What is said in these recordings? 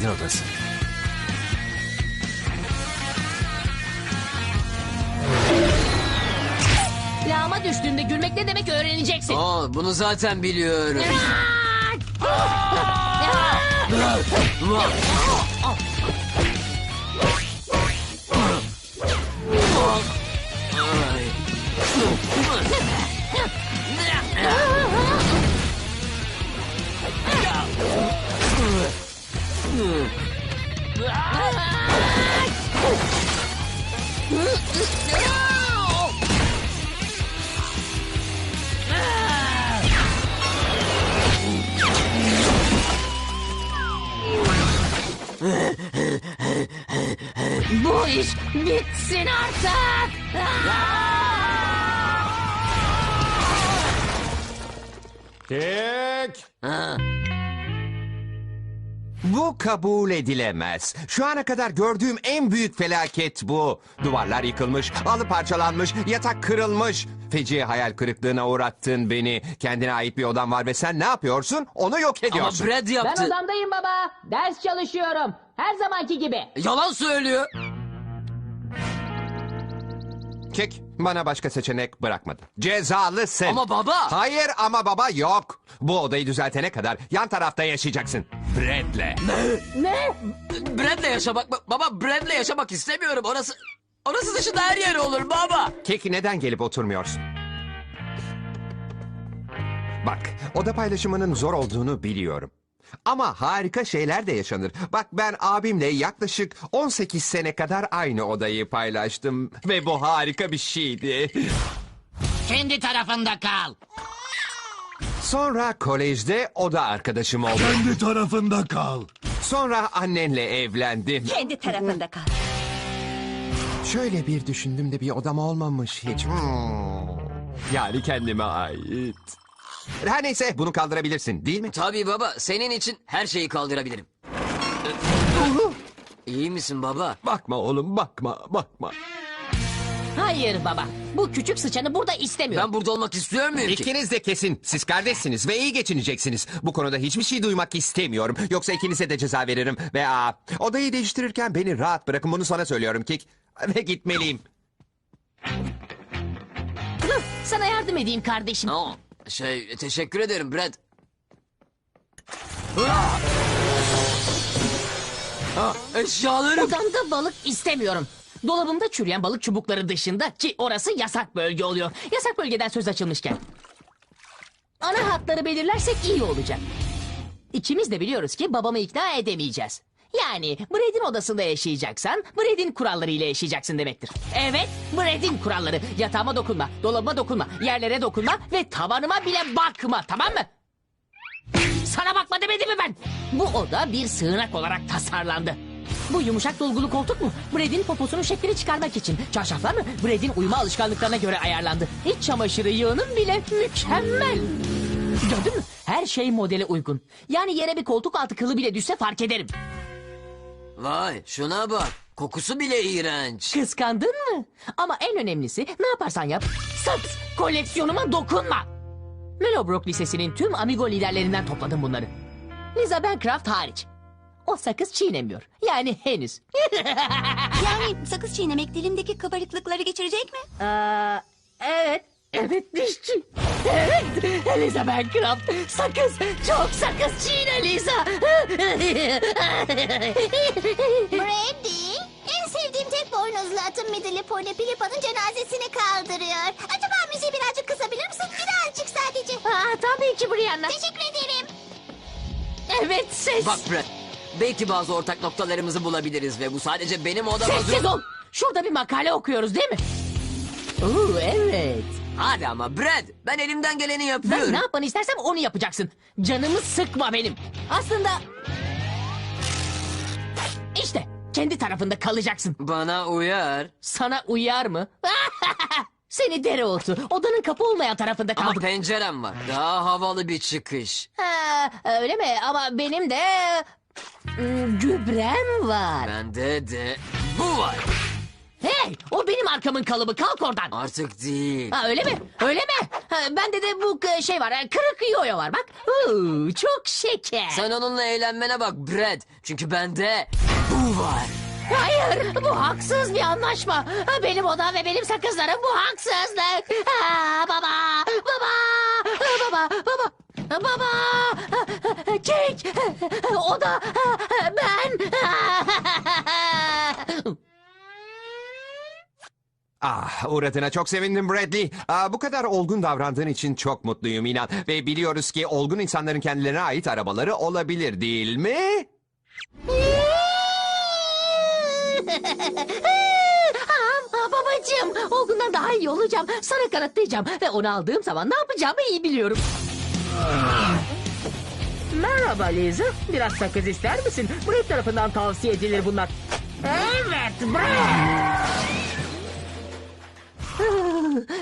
Brad'in odası. Lağıma düştüğünde gülmek ne demek öğreneceksin. Aa, bunu zaten biliyorum. Ay. Bu iş bitsin artık. Tek. Ha. Bu kabul edilemez. Şu ana kadar gördüğüm en büyük felaket bu. Duvarlar yıkılmış, halı parçalanmış, yatak kırılmış. Feci hayal kırıklığına uğrattın beni. Kendine ait bir odan var ve sen ne yapıyorsun? Onu yok Ama ediyorsun. Brad Ben yaptı. odamdayım baba. Ders çalışıyorum. Her zamanki gibi. Yalan söylüyor. Kek bana başka seçenek bırakmadı. Cezalısın. Ama baba. Hayır ama baba yok. Bu odayı düzeltene kadar yan tarafta yaşayacaksın. Brad'le. Ne? Brad'le yaşamak baba Brad'le yaşamak istemiyorum. Orası orası dışında her yer olur baba. Kek neden gelip oturmuyorsun? Bak, oda paylaşımının zor olduğunu biliyorum. Ama harika şeyler de yaşanır. Bak ben abimle yaklaşık 18 sene kadar aynı odayı paylaştım. Ve bu harika bir şeydi. Kendi tarafında kal. Sonra kolejde oda arkadaşım oldu. Kendi tarafında kal. Sonra annenle evlendim. Kendi tarafında kal. Şöyle bir düşündüm de bir odam olmamış hiç. Hmm. Yani kendime ait. Her neyse bunu kaldırabilirsin değil mi? Tabii baba senin için her şeyi kaldırabilirim. İyi misin baba? Bakma oğlum bakma bakma. Hayır baba. Bu küçük sıçanı burada istemiyorum. Ben burada olmak istiyor muyum ki? İkiniz de kesin. Siz kardeşsiniz ve iyi geçineceksiniz. Bu konuda hiçbir şey duymak istemiyorum. Yoksa ikinize de ceza veririm. Ve aa, odayı değiştirirken beni rahat bırakın. Bunu sana söylüyorum Kik. Ve gitmeliyim. Sana yardım edeyim kardeşim. Aa, şey teşekkür ederim Brad. Ah, eşyalarım. Odamda balık istemiyorum. Dolabımda çürüyen balık çubukları dışında ki orası yasak bölge oluyor. Yasak bölgeden söz açılmışken. Ana hatları belirlersek iyi olacak. İkimiz de biliyoruz ki babamı ikna edemeyeceğiz. Yani Brad'in odasında yaşayacaksan Brad'in kurallarıyla yaşayacaksın demektir. Evet Brad'in kuralları. Yatağıma dokunma, dolabıma dokunma, yerlere dokunma ve tavanıma bile bakma tamam mı? Sana bakma demedim mi ben? Bu oda bir sığınak olarak tasarlandı. Bu yumuşak dolgulu koltuk mu? Brad'in poposunun şeklini çıkarmak için. Çarşaflar mı? Brad'in uyuma alışkanlıklarına göre ayarlandı. İç çamaşırı yığının bile mükemmel. Gördün mü? Her şey modele uygun. Yani yere bir koltuk altı kılı bile düşse fark ederim. Vay şuna bak. Kokusu bile iğrenç. Kıskandın mı? Ama en önemlisi ne yaparsan yap sakız koleksiyonuma dokunma. Mellowbrook Lisesi'nin tüm amigo liderlerinden topladım bunları. Liza Bancroft hariç. O sakız çiğnemiyor. Yani henüz. Yani sakız çiğnemek dilimdeki kabarıklıkları geçirecek mi? Aa, evet. Evet dişçi. Evet. Liza Bancroft. Sakız. Çok sakız çiğne Liza. Brady, en sevdiğim tek boynuzlu atım Midilli Pony Pilipa'nın cenazesini kaldırıyor. Acaba müziği birazcık kısabilir misin? Birazcık sadece. Aa, tabii ki Brianna. Teşekkür ederim. Evet ses. Bak Brad. Belki bazı ortak noktalarımızı bulabiliriz ve bu sadece benim odama... Sessiz ol. Şurada bir makale okuyoruz değil mi? Oo, evet. Hadi ama Brad. Ben elimden geleni Ben yapıyorum. ne yapmanı istersem onu yapacaksın. Canımı sıkma benim. Aslında... İşte kendi tarafında kalacaksın. Bana uyar. Sana uyar mı? Seni dereotu. Odanın kapı olmayan tarafında Ama kaldık. pencerem var. Daha havalı bir çıkış. Ha, öyle mi? Ama benim de... ım, Gübrem var. Bende de bu var. Hey o benim arkamın kalıbı kalk oradan. Artık değil. Ha öyle mi? Öyle mi? Ha, bende de bu e, şey var. e, Kırık yoyo var bak. Huu, çok şeker. Sen onunla eğlenmene bak Brad. Çünkü bende bu var. Hayır bu haksız bir anlaşma. Ha, Benim odam ve benim sakızlarım bu haksızlık. Ha, baba baba baba baba. Baba, kek, o da ben. Ah uğradığına çok sevindim Bradley. Aa, bu kadar olgun davrandığın için çok mutluyum inan. Ve biliyoruz ki olgun insanların kendilerine ait arabaları olabilir değil mi? Aa, babacığım, Olgun'dan daha iyi olacağım. Sana kanıtlayacağım. Ve onu aldığım zaman ne yapacağımı iyi biliyorum. Merhaba Liza. Biraz sakız ister misin? Brett tarafından tavsiye edilir bunlar. Evet, Brett.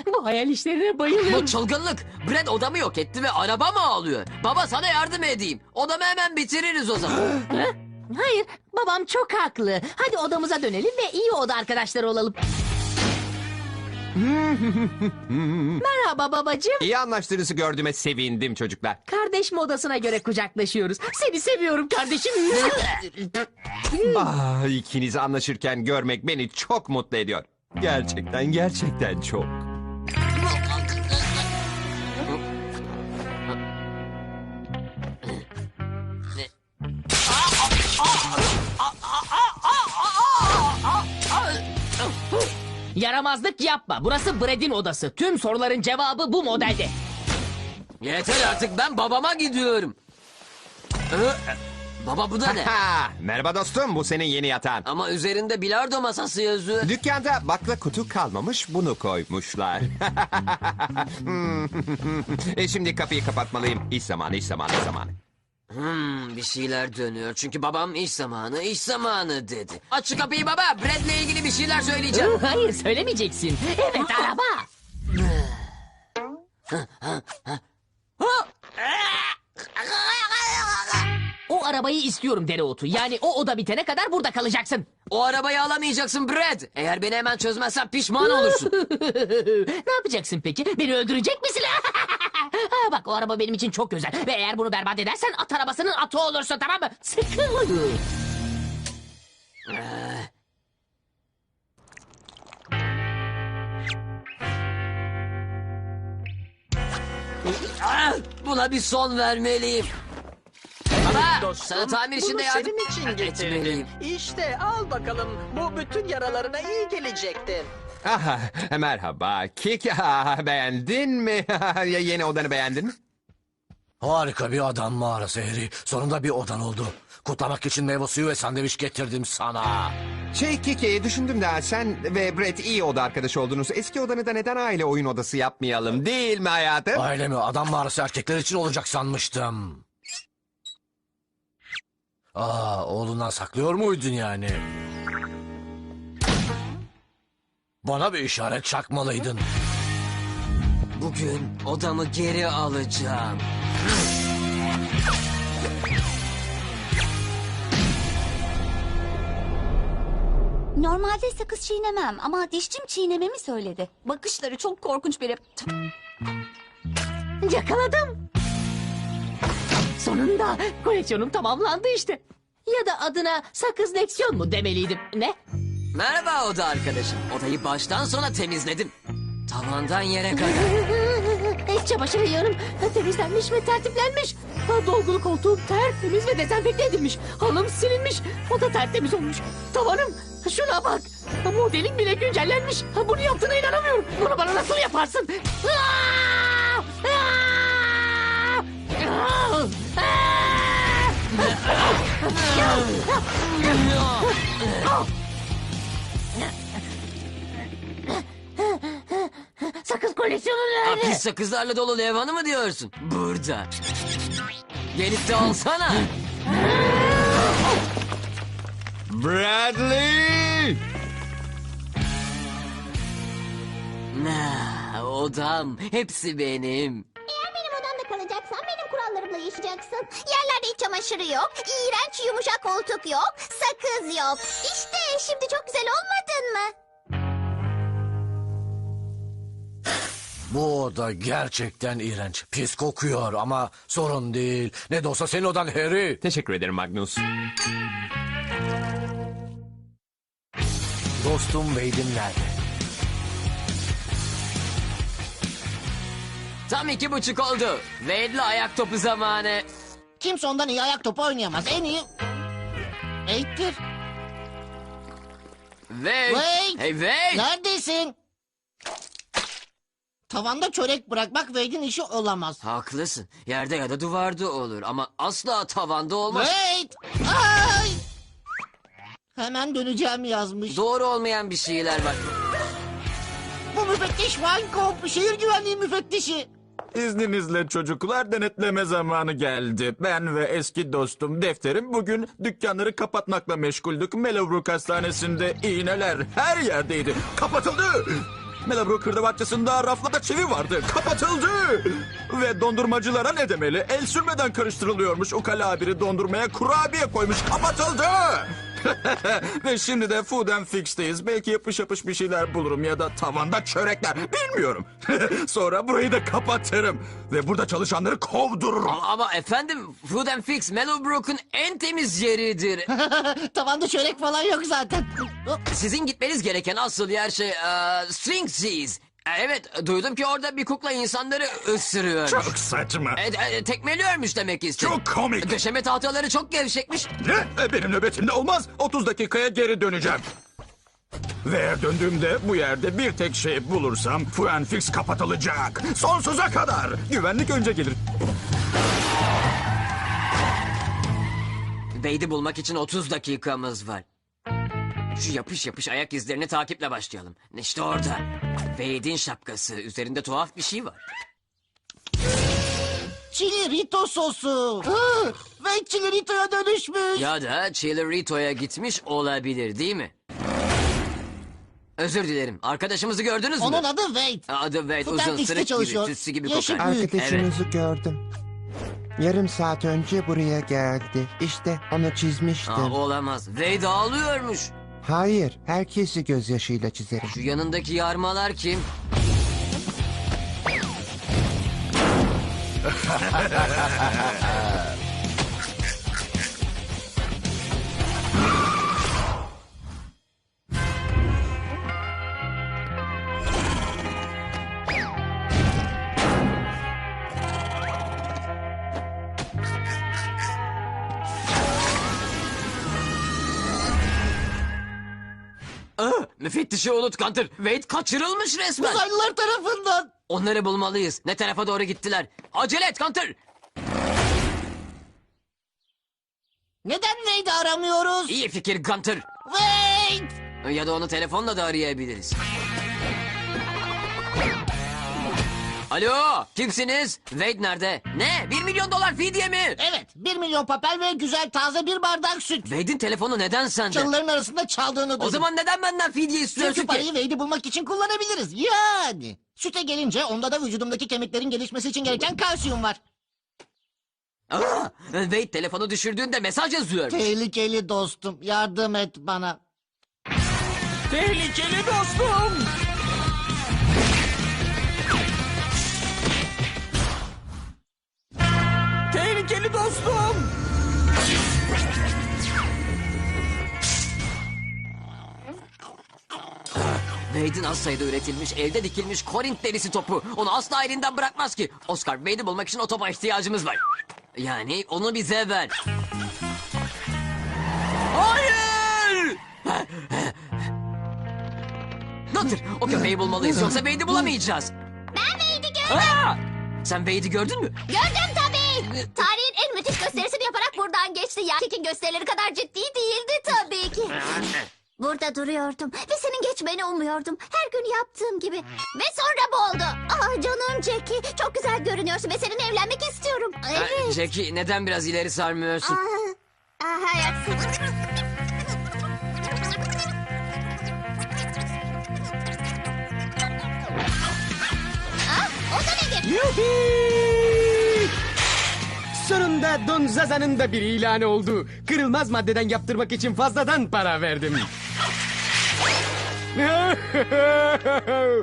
Bu hayal işlerine bayılıyorum. Bu çılgınlık. Brad odamı yok etti ve araba mı ağlıyor? Baba sana yardım edeyim. Odamı hemen bitiririz o zaman. Ha? Hayır, babam çok haklı. Hadi odamıza dönelim ve iyi oda arkadaşları olalım. Merhaba babacığım. İyi anlaştığınızı gördüğüme sevindim çocuklar. Kardeş modasına göre kucaklaşıyoruz. Seni seviyorum kardeşim. Ah, ikinizi anlaşırken görmek beni çok mutlu ediyor. Gerçekten gerçekten çok. Yaramazlık yapma. Burası Brad'in odası. Tüm soruların cevabı bu modelde. Yeter artık ben babama gidiyorum. Ee, Baba bu da ne? Ha, merhaba dostum bu senin yeni yatağın. Ama üzerinde bilardo masası yazıyor. Dükkanda bakla kutu kalmamış bunu koymuşlar. E şimdi kapıyı kapatmalıyım. İş zamanı, iş zamanı, iş zamanı. Hmm, bir şeyler dönüyor. Çünkü babam iş zamanı, iş zamanı dedi. Aç şu kapıyı baba. Brad'le ilgili bir şeyler söyleyeceğim. Hayır söylemeyeceksin. Evet araba. O arabayı istiyorum dereotu. Yani o oda bitene kadar burada kalacaksın. O arabayı alamayacaksın Brad. Eğer beni hemen çözmezsen pişman olursun. ne yapacaksın peki? Beni öldürecek misin? ha, bak o araba benim için çok özel. Ve eğer bunu berbat edersen at arabasının atı olursun tamam mı? Sıkı. Ah, Buna bir son vermeliyim. Baba, sana tamir işinde bunu yardım senin için etmeliyim. getirdim. İşte al bakalım. Bu bütün yaralarına iyi gelecektir. Aha, merhaba. Kik, beğendin mi? Ya Yeni odanı beğendin mi? Harika bir adam mağarası Harry. Sonunda bir odan oldu. Kutlamak için meyve suyu ve sandviç getirdim sana. Şey Kiki, düşündüm de sen ve Brett iyi oda arkadaşı oldunuz. Eski odanı da neden aile oyun odası yapmayalım değil mi hayatım? Aile mi? Adam mağarası erkekler için olacak sanmıştım. Aa, oğlundan saklıyor muydun yani? Bana bir işaret çakmalıydın. Bugün odamı geri alacağım. Normalde sakız çiğnemem ama dişçim çiğnememi söyledi. Bakışları çok korkunç biri. Yakaladım. Sonunda koleksiyonum tamamlandı işte. Ya da adına sakız leksiyon mu demeliydim. Ne? Merhaba oda arkadaşım. Odayı baştan sona temizledim. Tavandan yere kadar. İç çamaşır yığınım temizlenmiş ve tertiplenmiş. Ha, Dolgulu koltuğum tertemiz ve dezenfekte edilmiş. Halım silinmiş. O da tertemiz olmuş. Tavanım şuna bak. Ha, Modelin bile güncellenmiş. Ha, Bunu yaptığına inanamıyorum. Bunu bana nasıl yaparsın? Aa! Sakız koleksiyonu nerede? pis sakızlarla dolu levhanı mı diyorsun? Burada. Gelip de alsana. Bradley! Ne? Odam. Hepsi benim Yerlerde iç çamaşırı yok. iğrenç yumuşak koltuk yok. Sakız yok. İşte şimdi çok güzel olmadın mı? Bu oda gerçekten iğrenç. Pis kokuyor ama sorun değil. Ne de olsa senin odan Harry. Teşekkür ederim Magnus. Dostum Wade'im nerede? Tam iki buçuk oldu. Wade'le ayak topu zamanı. Kimse ondan iyi ayak topu oynayamaz. En iyi... Eğittir. Wade. Wade. Hey Wade. Neredesin? Tavanda çörek bırakmak Wade'in işi olamaz. Haklısın. Yerde ya da duvarda olur ama asla tavanda olmaz. Wade! Ay! Hemen döneceğim yazmış. Doğru olmayan bir şeyler var. Bu müfettiş Weinkopf, şehir güvenliği müfettişi. İzninizle çocuklar denetleme zamanı geldi. Ben ve eski dostum Defterim bugün dükkanları kapatmakla meşguldük. Mellowbrook Hastanesi'nde iğneler her yerdeydi. Kapatıldı! Mellowbrook hırdavatçısında raflarda çivi vardı. Kapatıldı! Ve dondurmacılara ne demeli? El sürmeden karıştırılıyormuş. Ukala biri dondurmaya kurabiye koymuş. Kapatıldı! Ve şimdi de Food and Fix'teyiz. Belki yapış yapış bir şeyler bulurum ya da tavanda çörekler. Bilmiyorum. Sonra burayı da kapatırım. Ve burada çalışanları kovdururum. Ama, efendim Food and Fix Mellowbrook'un en temiz yeridir. Tavanda çörek falan yok zaten. Hop, Sizin gitmeniz gereken asıl yer şey eee, Stringseas. E, Evet duydum ki orada bir kukla insanları ısırıyor. Çok saçma. E, e, tekmeliyormuş demek istedim. Çok komik. Döşeme tahtaları çok gevşekmiş. Ne? E, Benim nöbetimde olmaz. 30 dakikaya geri döneceğim. Ve döndüğümde bu yerde bir tek şey bulursam Fuan Fix kapatılacak. Sonsuza kadar. Güvenlik önce gelir. Wade'i bulmak için 30 dakikamız var. Şu yapış yapış ayak izlerini takiple başlayalım. İşte orada. Wade'in şapkası. Üzerinde tuhaf bir şey var. Chili Rito sosu. Hı, Ve Chili Rito'ya dönüşmüş. Ya da Chillerito'ya gitmiş olabilir değil mi? Özür dilerim. Arkadaşımızı gördünüz mü? Onun adı Wade. Adı Wade uzun Fix'te sırık gibi, çalışıyor. tütsü gibi Yaşı kokar. büyük. Arkadaşınızı gördüm. Yarım saat önce buraya geldi. İşte onu çizmiştim. Aa, olamaz. Wade ağlıyormuş. Hayır, herkesi gözyaşıyla çizerim. Şu yanındaki yarmalar kim? müfettişi unut Gunter. Wade kaçırılmış resmen. Uzaylılar tarafından. Onları bulmalıyız. Ne tarafa doğru gittiler? Acele et Gunter. Neden Wade'i aramıyoruz? İyi fikir Gunter. Wade! Ya da onu telefonla da arayabiliriz. Alo, kimsiniz? Wade nerede? Ne? Bir milyon dolar fidye mi? Evet, bir milyon papel ve güzel taze bir bardak süt. Wade'in telefonu neden sende? Çalıların arasında çaldığını duydum. O zaman neden benden fidye istiyorsun Çünkü ki? parayı Wade'i bulmak için kullanabiliriz. Yani. Süte gelince onda da vücudumdaki kemiklerin gelişmesi için gereken kalsiyum var. Aa, Wade telefonu düşürdüğünde mesaj yazıyor. Tehlikeli dostum. Yardım et bana. Tehlikeli dostum. Tehlikeli dostum. Wade'in az sayıda üretilmiş, elde dikilmiş Korint derisi topu. Onu asla elinden bırakmaz ki. Oscar, Wade'i bulmak için o topa ihtiyacımız var. Yani onu bize ver. Hayır! Gunter, o köpeği bulmalıyız yoksa Wade'i bulamayacağız. Ben Wade'i gördüm. Aa! Sen Wade'i gördün mü? Gördüm. Tarihin en müthiş gösterisini yaparak buradan geçti. Erkekin gösterileri kadar ciddi değildi tabii ki. Burada duruyordum ve senin geçmeni umuyordum. Her gün yaptığım gibi. Ve sonra bu oldu. Ah canım Jackie. Çok güzel görünüyorsun ve seninle evlenmek istiyorum. Evet. Jackie neden biraz ileri sarmıyorsun? Ah, ah, hayat. Ah, o da nedir? Yuhuu! Sonunda Don Zaza'nın da bir ilanı oldu. Kırılmaz maddeden yaptırmak için fazladan para verdim.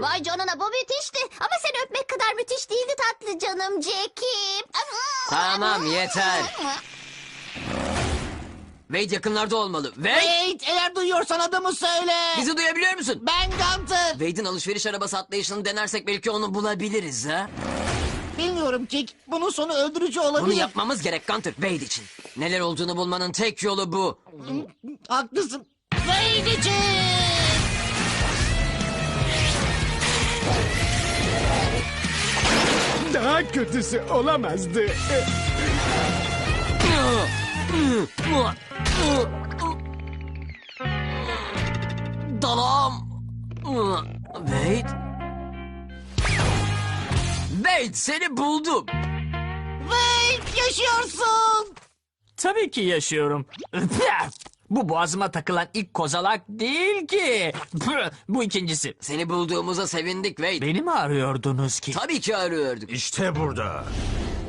Vay canına bu müthişti. Ama seni öpmek kadar müthiş değildi tatlı canım Jack'im. Tamam yeter. Wade yakınlarda olmalı. Wade! Wait eğer duyuyorsan adımı söyle. Bizi duyabiliyor musun? Ben Gunter. Wade'in alışveriş arabası atlayışını denersek belki onu bulabiliriz ha? Bilmiyorum Kik. Bunun sonu öldürücü Bunu olabilir. yapmamız gerek Gunter Wade için. Neler olduğunu bulmanın tek yolu bu. Haklısın. Wade için. Daha kötüsü olamazdı. Dalağım. Wade. Wade seni buldum. Wade yaşıyorsun. Tabii ki yaşıyorum. Bu boğazıma takılan ilk kozalak değil ki. Bu ikincisi. Seni bulduğumuza sevindik Wade. Beni mi arıyordunuz ki? Tabii ki arıyorduk. İşte burada.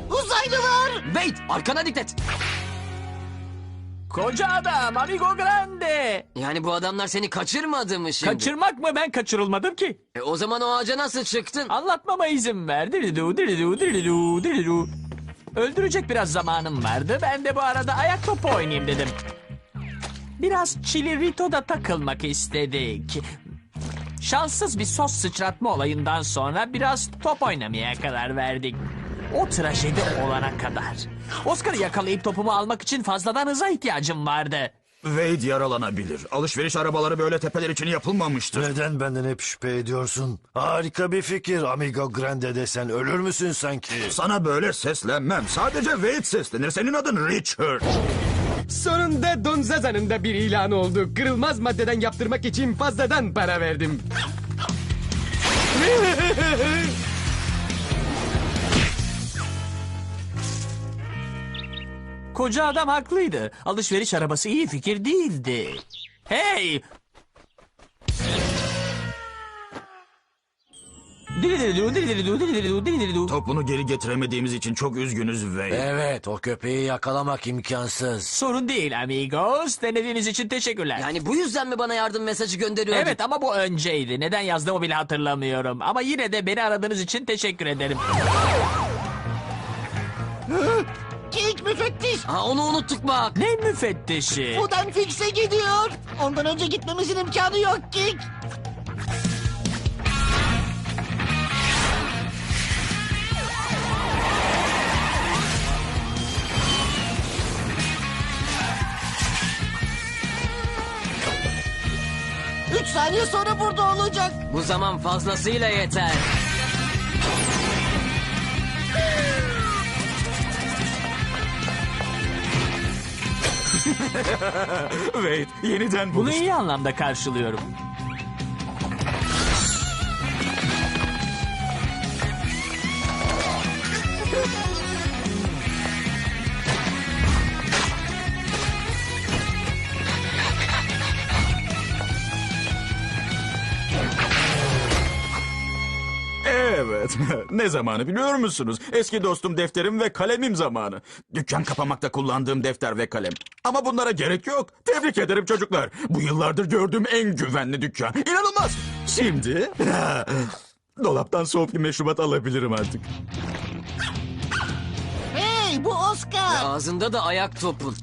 Uzaylılar. Wade arkana dikkat. Koca adam, amigo grande. Yani bu adamlar seni kaçırmadı mı şimdi? Kaçırmak mı ben kaçırılmadım ki? E, o zaman o ağaca nasıl çıktın? Anlatmama izin ver. Diridu, diridu, diridu, diridu. Öldürecek biraz zamanım vardı. Ben de bu arada ayak topu oynayayım dedim. Biraz Chili Rito'da takılmak istedik. Şanssız bir sos sıçratma olayından sonra biraz top oynamaya karar verdik. O trajedi olana kadar. Oscar'ı yakalayıp topumu almak için fazladan hıza ihtiyacım vardı. Wade yaralanabilir. Alışveriş arabaları böyle tepeler için yapılmamıştır. Neden benden hep şüphe ediyorsun? Harika bir fikir Amigo Grande desen ölür müsün sanki? Sana böyle seslenmem. Sadece Wade seslenir. Senin adın Richard. Sonunda Don Zaza'nın da bir ilanı oldu. Kırılmaz maddeden yaptırmak için fazladan para verdim. Koca adam haklıydı. Alışveriş arabası iyi fikir değildi. Hey! Dilididu, dilididu, dilididu, dilididu. Topunu geri getiremediğimiz için çok üzgünüz Wade. Evet o köpeği yakalamak imkansız. Sorun değil amigos. Denediğiniz için teşekkürler. Yani bu yüzden mi bana yardım mesajı gönderiyordun? Evet ama bu önceydi. Neden yazdığımı bile hatırlamıyorum. Ama yine de beni aradığınız için teşekkür ederim. Kik müfettiş. Ha, onu unuttuk bak. Ne müfettişi? Buradan Fix'e gidiyor. Ondan önce gitmemizin imkanı yok Kik. Üç saniye sonra burada olacak. Bu zaman fazlasıyla yeter. Wade yeniden Bunu buluş. iyi anlamda karşılıyorum. Evet. ne zamanı biliyor musunuz? Eski dostum defterim ve kalemim zamanı. Dükkan kapamakta kullandığım defter ve kalem. Ama bunlara gerek yok. Tebrik ederim çocuklar. Bu yıllardır gördüğüm en güvenli dükkan. İnanılmaz. Şimdi dolaptan soğuk bir meşrubat alabilirim artık. Hey bu Oscar. Ağzında da ayak topun.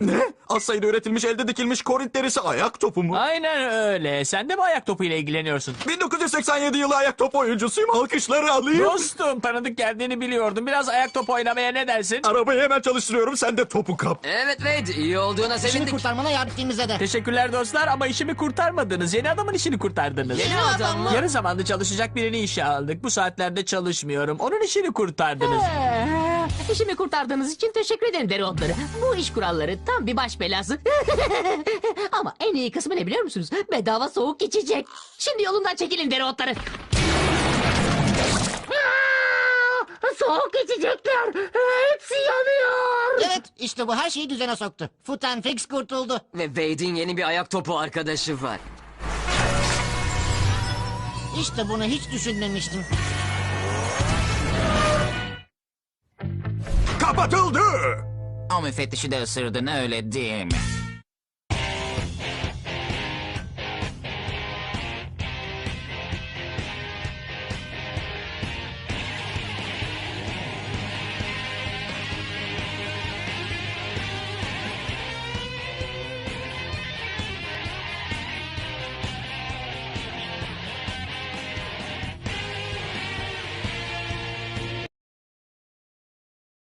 Ne? Az sayıda üretilmiş elde dikilmiş korint derisi ayak topu mu? Aynen öyle. Sen de mi ayak topuyla ilgileniyorsun? 1987 yılı ayak topu oyuncusuyum. Alkışları alayım. Dostum tanıdık geldiğini biliyordum. Biraz ayak topu oynamaya ne dersin? Arabayı hemen çalıştırıyorum. Sen de topu kap. Evet Wade iyi olduğuna İşini sevindik. kurtarmana yardım ettiğimize de. Teşekkürler dostlar ama işimi kurtarmadınız. Yeni adamın işini kurtardınız. Yeni adam mı? Yarı zamanlı çalışacak birini işe aldık. Bu saatlerde çalışmıyorum. Onun işini kurtardınız. İşimi kurtardığınız için teşekkür ederim dereotları. Bu iş kuralları tam bir baş belası. Ama en iyi kısmı ne biliyor musunuz? Bedava soğuk içecek. Şimdi yolundan çekilin dereotları. Aa, Soğuk içecekler. Hepsi yanıyor. Evet işte bu her şeyi düzene soktu. Foot and Fix kurtuldu. Ve Wade'in yeni bir ayak topu arkadaşı var. İşte bunu hiç düşünmemiştim. Kapatıldı. O müfettişi de ısırdın öyle değil mi?